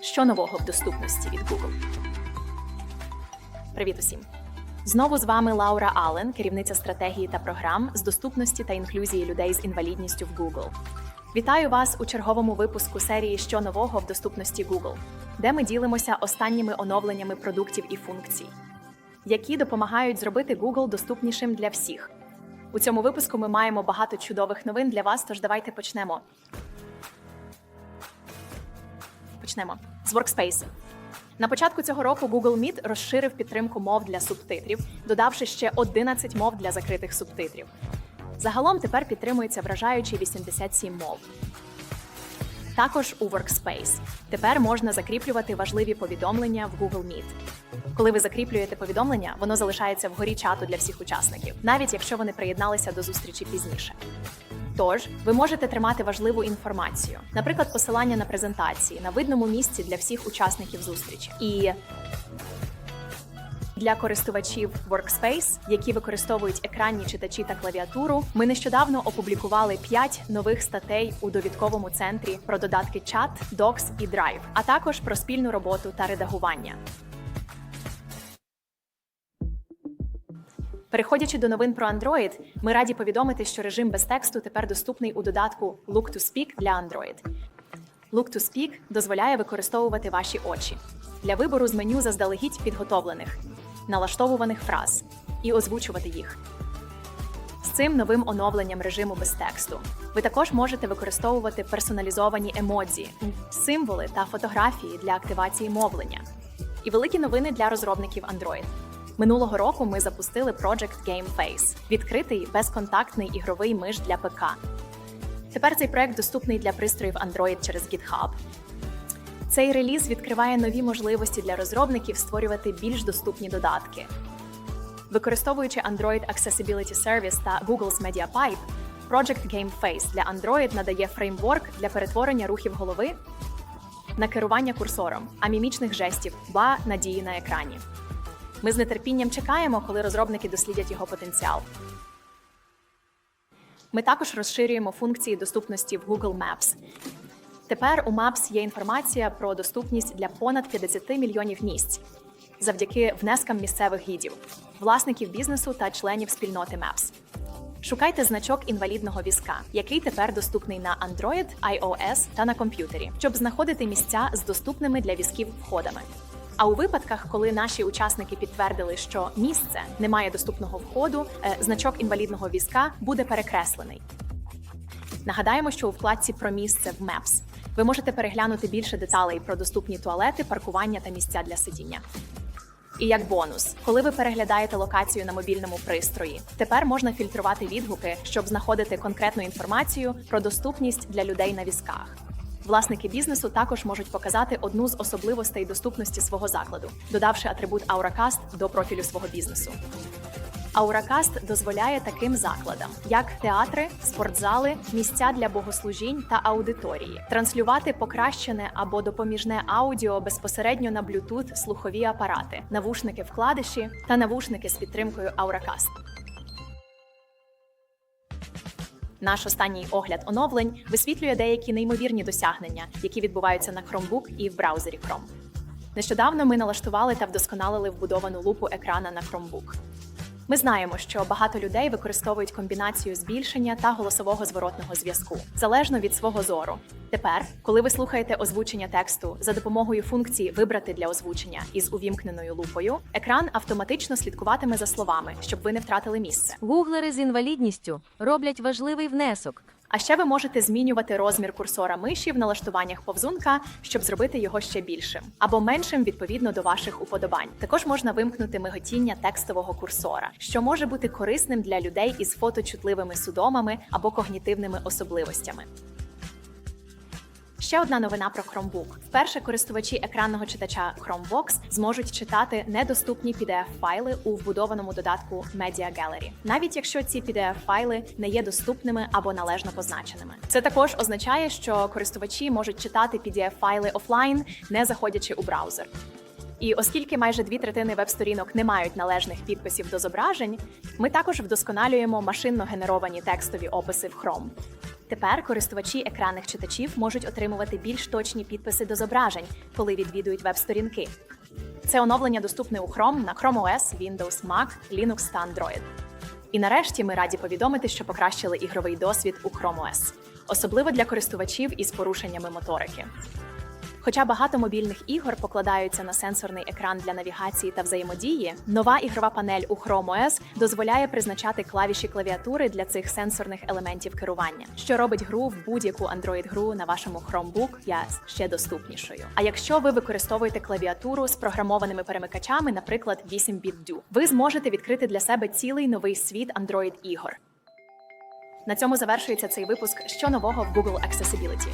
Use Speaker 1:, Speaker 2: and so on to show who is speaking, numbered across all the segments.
Speaker 1: Що нового в доступності від Google? Привіт усім! Знову з вами Лаура Аллен, керівниця стратегії та програм з доступності та інклюзії людей з інвалідністю в Google. Вітаю вас у черговому випуску серії Що нового в доступності Google, де ми ділимося останніми оновленнями продуктів і функцій, які допомагають зробити Google доступнішим для всіх. У цьому випуску ми маємо багато чудових новин для вас, тож давайте почнемо. Почнемо з Workspace. На початку цього року Google Meet розширив підтримку мов для субтитрів, додавши ще 11 мов для закритих субтитрів. Загалом тепер підтримується вражаючі 87 мов. Також у Workspace тепер можна закріплювати важливі повідомлення в Google Meet. Коли ви закріплюєте повідомлення, воно залишається вгорі чату для всіх учасників, навіть якщо вони приєдналися до зустрічі пізніше. Тож, ви можете тримати важливу інформацію, наприклад, посилання на презентації на видному місці для всіх учасників зустрічі. І для користувачів Workspace, які використовують екранні читачі та клавіатуру, ми нещодавно опублікували 5 нових статей у довідковому центрі про додатки Chat, Docs і Drive, а також про спільну роботу та редагування. Переходячи до новин про Android, ми раді повідомити, що режим без тексту тепер доступний у додатку Look to Speak для Android. Look to Speak дозволяє використовувати ваші очі для вибору з меню заздалегідь підготовлених, налаштовуваних фраз і озвучувати їх. З цим новим оновленням режиму без тексту ви також можете використовувати персоналізовані емодзі, символи та фотографії для активації мовлення. І великі новини для розробників Android. Минулого року ми запустили Project Game Face – відкритий безконтактний ігровий миш для ПК. Тепер цей проект доступний для пристроїв Android через GitHub. Цей реліз відкриває нові можливості для розробників створювати більш доступні додатки. Використовуючи Android Accessibility Service та Google's MediaPipe, Project Game Face для Android надає фреймворк для перетворення рухів голови на керування курсором, а мімічних жестів ба надії на екрані. Ми з нетерпінням чекаємо, коли розробники дослідять його потенціал. Ми також розширюємо функції доступності в Google Maps. Тепер у Maps є інформація про доступність для понад 50 мільйонів місць завдяки внескам місцевих гідів, власників бізнесу та членів спільноти Maps. Шукайте значок інвалідного візка, який тепер доступний на Android, iOS та на комп'ютері, щоб знаходити місця з доступними для візків входами. А у випадках, коли наші учасники підтвердили, що місце не має доступного входу, е, значок інвалідного візка буде перекреслений. Нагадаємо, що у вкладці про місце в Maps ви можете переглянути більше деталей про доступні туалети, паркування та місця для сидіння. І як бонус, коли ви переглядаєте локацію на мобільному пристрої, тепер можна фільтрувати відгуки, щоб знаходити конкретну інформацію про доступність для людей на візках. Власники бізнесу також можуть показати одну з особливостей доступності свого закладу, додавши атрибут Auracast до профілю свого бізнесу. Auracast дозволяє таким закладам, як театри, спортзали, місця для богослужінь та аудиторії, транслювати покращене або допоміжне аудіо безпосередньо на Bluetooth слухові апарати, навушники вкладиші та навушники з підтримкою Auracast. Наш останній огляд оновлень висвітлює деякі неймовірні досягнення, які відбуваються на Chromebook і в браузері Chrome. Нещодавно ми налаштували та вдосконалили вбудовану лупу екрана на Chromebook. Ми знаємо, що багато людей використовують комбінацію збільшення та голосового зворотного зв'язку залежно від свого зору. Тепер, коли ви слухаєте озвучення тексту за допомогою функції Вибрати для озвучення із увімкненою лупою, екран автоматично слідкуватиме за словами, щоб ви не втратили місце.
Speaker 2: Гуглери з інвалідністю роблять важливий внесок.
Speaker 1: А ще ви можете змінювати розмір курсора миші в налаштуваннях повзунка, щоб зробити його ще більшим або меншим відповідно до ваших уподобань. Також можна вимкнути миготіння текстового курсора, що може бути корисним для людей із фоточутливими судомами або когнітивними особливостями. Ще одна новина про Chromebook. Вперше користувачі екранного читача Chromebox зможуть читати недоступні PDF-файли у вбудованому додатку Media Gallery, навіть якщо ці PDF-файли не є доступними або належно позначеними. Це також означає, що користувачі можуть читати PDF-файли офлайн, не заходячи у браузер. І оскільки майже дві третини веб-сторінок не мають належних підписів до зображень, ми також вдосконалюємо машинно генеровані текстові описи в Chrome. Тепер користувачі екранних читачів можуть отримувати більш точні підписи до зображень, коли відвідують веб-сторінки. Це оновлення доступне у Chrome на Chrome OS, Windows, Mac, Linux та Android. І нарешті ми раді повідомити, що покращили ігровий досвід у Chrome OS, особливо для користувачів із порушеннями моторики. Хоча багато мобільних ігор покладаються на сенсорний екран для навігації та взаємодії, нова ігрова панель у Chrome OS дозволяє призначати клавіші клавіатури для цих сенсорних елементів керування, що робить гру в будь-яку Android-гру на вашому Chromebook я ще доступнішою. А якщо ви використовуєте клавіатуру з програмованими перемикачами, наприклад, 8-bit DO, ви зможете відкрити для себе цілий новий світ Android ігор. На цьому завершується цей випуск що нового в Google Accessibility.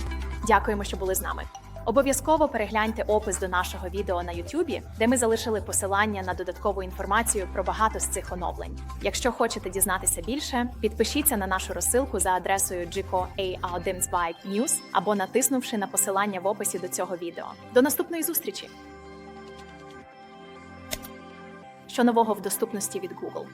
Speaker 1: Дякуємо, що були з нами. Обов'язково перегляньте опис до нашого відео на YouTube, де ми залишили посилання на додаткову інформацію про багато з цих оновлень. Якщо хочете дізнатися більше, підпишіться на нашу розсилку за адресою GCO News або натиснувши на посилання в описі до цього відео. До наступної зустрічі! Що нового в доступності від Google?